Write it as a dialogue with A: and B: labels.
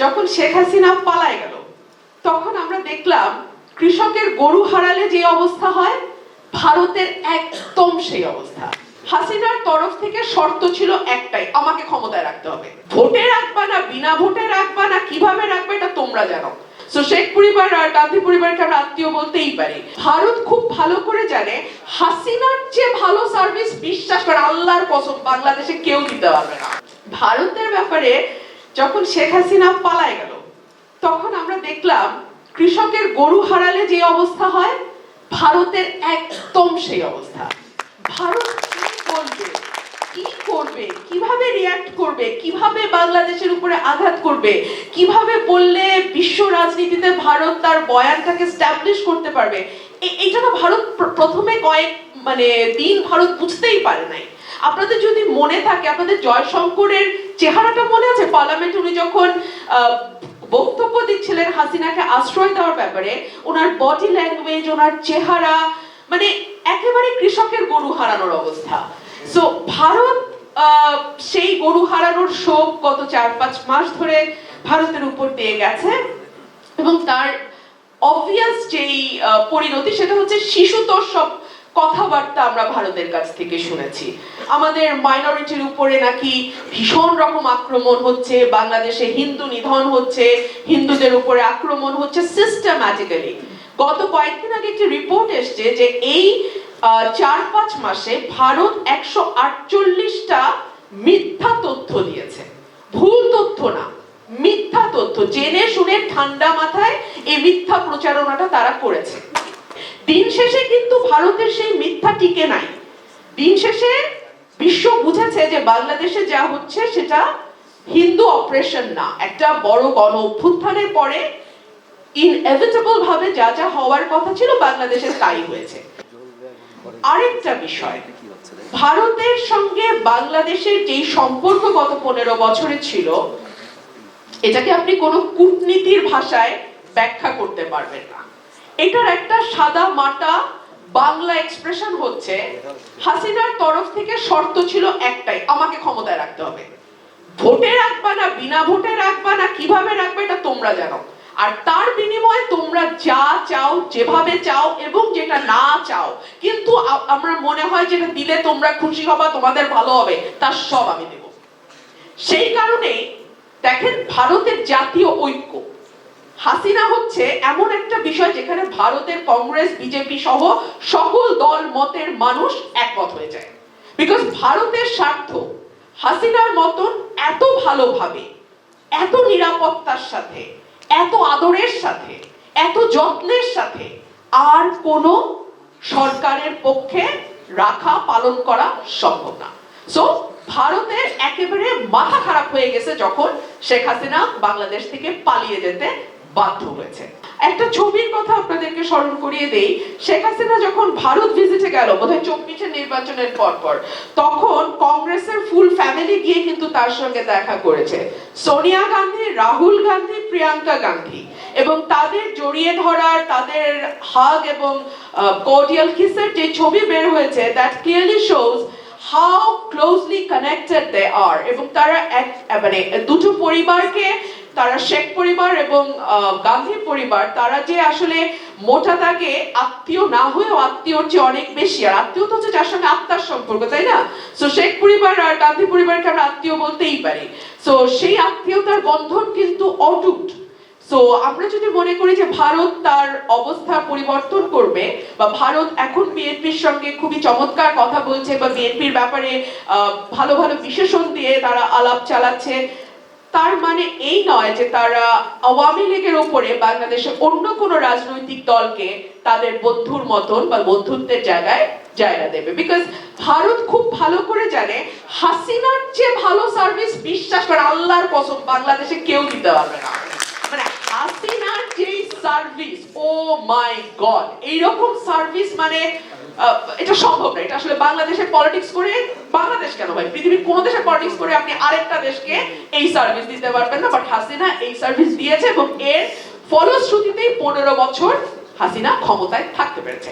A: যখন শেখ হাসিনা পালায় গেল, তখন আমরা দেখলাম কৃষকের গরু হারালে যে অবস্থা হয়, ভারতের একদম সেই অবস্থা। হাসিনার তরফ থেকে শর্ত ছিল একটাই, আমাকে ক্ষমতায় রাখতে হবে। ভোটে রাখবা না, বিনা ভোটে রাখবা না, কীভাবে রাখবে এটা তোমরা জানো। তো শেখ পরিবার আর গান্ধী পরিবারকে আমরা আত্মীয় বলতেই পারি। ভারত খুব ভালো করে জানে, হাসিনার যে ভালো সার্ভিস বিশ্বাস করে আল্লাহর কসম, বাংলাদেশে কেউ দিতে পারবে না। ভারতের ব্যাপারে যখন শেখ হাসিনা পালায় গেল, তখন আমরা দেখলাম কৃষকের গরু হারালে যে অবস্থা হয়, ভারতের একদম সেই অবস্থা। ভারত করবে? কি করবে? কীভাবে রিয়াক্ট করবে? কীভাবে বাংলাদেশের উপরে আঘাত করবে? কীভাবে বললে বিশ্ব রাজনীতিতে ভারত তার বয়ানটাকে স্ট্যাবলিশ করতে পারবে? এ- এইটা না ভারত প্র- প্রথমে কয়েক মানে দিন ভারত বুঝতেই পারে নাই। আপনাদের যদি মনে থাকে, আপনাদের জয়শঙ্করের চেহারাটা মনে আছে? পার্লামেন্টে উনি যখন বক্তব্য দিচ্ছিলেন হাসিনাকে আশ্রয় দেওয়ার ব্যাপারে, ওনার বডি ল্যাঙ্গুয়েজ ওনার চেহারা মানে একেবারে কৃষকের গরু হারানোর অবস্থা। সো ভারত সেই গরু হারানোর শোক গত চার পাঁচ মাস ধরে ভারতের উপর দিয়ে গেছে এবং তার অবভিয়াস যেই পরিণতি সেটা হচ্ছে শিশুতোষ সব কথাবার্তা আমরা ভারতের কাছ থেকে শুনেছি। আমাদের মাইনরিটির উপরে নাকি ভীষণ রকম আক্রমণ হচ্ছে, বাংলাদেশে হিন্দু নিধন হচ্ছে, হিন্দুদের উপরে আক্রমণ হচ্ছে সিস্টেম্যাটিক্যালি গত কয়েকদিন আগে একটি রিপোর্ট এসছে যে এই চার পাঁচ মাসে ভারত একশো আটচল্লিশটা মিথ্যা তথ্য দিয়েছে। ভুল তথ্য না, মিথ্যা তথ্য। জেনে শুনে ঠান্ডা মাথায় এই মিথ্যা প্রচারণাটা তারা করেছে। দিন শেষে কিন্তু ভারতের সেই মিথ্যা টিকে নাই। দিন শেষে বিশ্ব বুঝেছে যে বাংলাদেশে যা হচ্ছে সেটা হিন্দু অপারেশন না, একটা বড় গণ অভ্যুত্থানের পরে ইনএভিটেবল ভাবে যা যা হওয়ার কথা ছিল বাংলাদেশে তাই হয়েছে। আরেকটা বিষয়, ভারতের সঙ্গে বাংলাদেশের যেই সম্পর্ক গত পনেরো বছরে ছিল, এটাকে আপনি কোনো কূটনীতির ভাষায় ব্যাখ্যা করতে পারবেন না। এটার একটা সাদা মাটা বাংলা এক্সপ্রেশন হচ্ছে, হাসিনার তরফ থেকে শর্ত ছিল একটাই, আমাকে ক্ষমতায় রাখতে হবে। ভোটে রাখবা না, বিনা ভোটে রাখবা না, কীভাবে রাখবে এটা তোমরা জানো। আর তার বিনিময়ে তোমরা যা চাও, যেভাবে চাও এবং যেটা না চাও, কিন্তু আমার মনে হয় যেটা দিলে তোমরা খুশি হবা, তোমাদের ভালো হবে তার সব আমি দেব। সেই কারণে দেখেন, ভারতের জাতীয় ঐক্য হাসিনা হচ্ছে এমন একটা বিষয় যেখানে ভারতের কংগ্রেস, বিজেপি সহ সকল দল মতের মানুষ একমত হয়ে যায়। বিকজ ভারতের স্বার্থ হাসিনার মতন এত ভালোভাবে, এত নিরাপত্তার সাথে, এত আদরের সাথে, এত যত্নের সাথে আর কোনো সরকারের পক্ষে রাখা, পালন করা সম্ভব না। সো ভারতের একেবারে মাথা খারাপ হয়ে গেছে যখন শেখ হাসিনা বাংলাদেশ থেকে পালিয়ে যেতে বাধ্য হয়েছে। একটা ছবির কথা আপনাদেরকে স্মরণ করিয়ে দেই। শেখ হাসিনা যখন ভারত ভিজিটে গেল, বোধহয় চব্বিশের নির্বাচনের পর পর তখন কংগ্রেসের ফুল ফ্যামিলি গিয়ে কিন্তু তার সঙ্গে দেখা করেছে। সোনিয়া গান্ধী, রাহুল গান্ধী, প্রিয়াঙ্কা গান্ধী। এবং তাদের জড়িয়ে ধরার, তাদের হাগ এবং কোর্ডিয়াল কিসের যে ছবি বের হয়েছে that clearly shows how closely connected they are এবং তারা এক মানে দুটো পরিবারকে তারা শেখ পরিবার এবং গান্ধী পরিবার, তারা যে আসলে মোটা তাকে আত্মীয় না হয়েও আত্মীয়র চেয়ে অনেক বেশি। আর আত্মীয় তো হচ্ছে যার সঙ্গে আত্মার সম্পর্ক, তাই না? সো শেখ পরিবার আর গান্ধী পরিবারকে আমরা আত্মীয় বলতেই পারি। সো সেই আত্মীয়তার বন্ধন কিন্তু অটুট। সো আমরা যদি মনে করি যে ভারত তার অবস্থা পরিবর্তন করবে বা ভারত এখন বিএনপির সঙ্গে খুবই চমৎকার কথা বলছে বা বিএনপির ব্যাপারে ভালো ভালো বিশেষণ দিয়ে তারা আলাপ চালাচ্ছে তার মানে এই নয় যে তারা আওয়ামী লীগের ওপরে বাংলাদেশের অন্য কোনো রাজনৈতিক দলকে তাদের বন্ধুর মতন বা বন্ধুত্বের জায়গায় জায়গা দেবে। বিকজ ভারত খুব ভালো করে জানে, হাসিনার যে ভালো সার্ভিস বিশ্বাস করে আল্লাহর কসম বাংলাদেশে কেউ দিতে পারবে না। মানে হাসিনার যে সার্ভিস ও মাই গড এইরকম সার্ভিস মানে এটা সম্ভব না। এটা আসলে বাংলাদেশের পলিটিক্স করে বাংলাদেশ কেন ভাই? পৃথিবীর কোন দেশের পলিটিক্স করে আপনি আরেকটা দেশকে এই সার্ভিস দিতে পারবেন না বাট হাসিনা এই সার্ভিস দিয়েছে এবং এর ফলশ্রুতিতেই পনেরো বছর হাসিনা ক্ষমতায় থাকতে পেরেছে।